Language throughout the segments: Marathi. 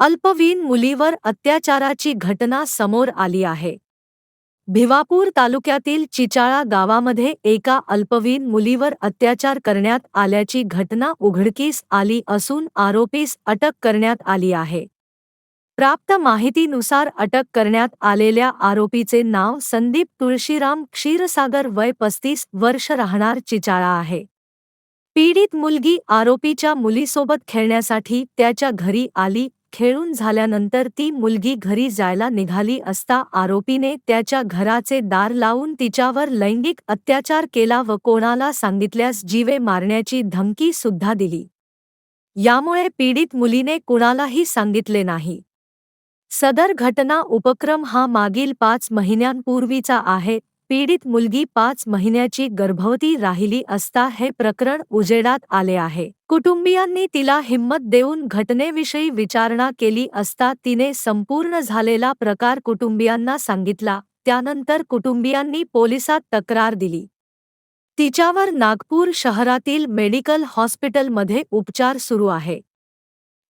अल्पवीन मुलीवर अत्याचाराची घटना समोर आली आहे. भिवापूर तालुक्यातील चिचाळा गावामध्ये एका अल्पवीन मुलीवर अत्याचार करण्यात आल्याची घटना उघडकीस आली असून आरोपीस अटक करण्यात आली आहे. प्राप्त माहितीनुसार अटक करण्यात आलेल्या आरोपीचे नाव संदीप तुळशीराम क्षीरसागर वय पस्तीस वर्ष राहणार चिचाळा आहे. पीडित मुलगी आरोपीच्या मुलीसोबत खेळण्यासाठी त्याच्या घरी आली खेळून झाल्यानंतर ती मुलगी घरी जायला निघाली असता आरोपीने त्याच्या घराचे दार लावून तिच्यावर लैंगिक अत्याचार केला व कोणाला सांगितल्यास जीवे मारण्याची धमकी सुद्धा दिली. यामुळे पीडित मुलीने कुणालाही सांगितले नाही. सदर घटना उपक्रम हा मागील पाच महिन्यांपूर्वीचा आहे. पीडित मुलगी पाच महिन्याची गर्भवती राहिली असता हे प्रकरण उजेडात आले आहे. कुटुंबियांनी तिला हिंमत देऊन घटनेविषयी विचारणा केली असता तिने संपूर्ण झालेला प्रकार कुटुंबियांना सांगितला त्यानंतर कुटुंबियांनी पोलिसात तक्रार दिली. तिच्यावर नागपूर शहरातील मेडिकल हॉस्पिटलमध्ये उपचार सुरू आहे.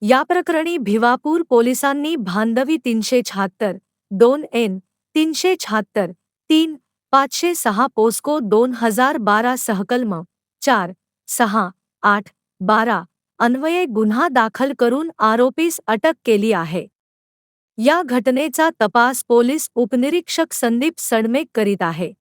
या प्रकरणी भिवापूर पोलिसांनी भांदवी तीनशे शहात्तर दोन एन तीनशे शहात्तर तीन पाचशे सहा पोस्को, दोन हज़ार बारा सहकलम, चार, सहा, आठ, बारा, अन्वये गुन्हा दाखल करून आरोपीस अटक केली आहे. या घटनेचा तपास पोलीस उपनिरीक्षक संदीप सडमेक करीत आहे.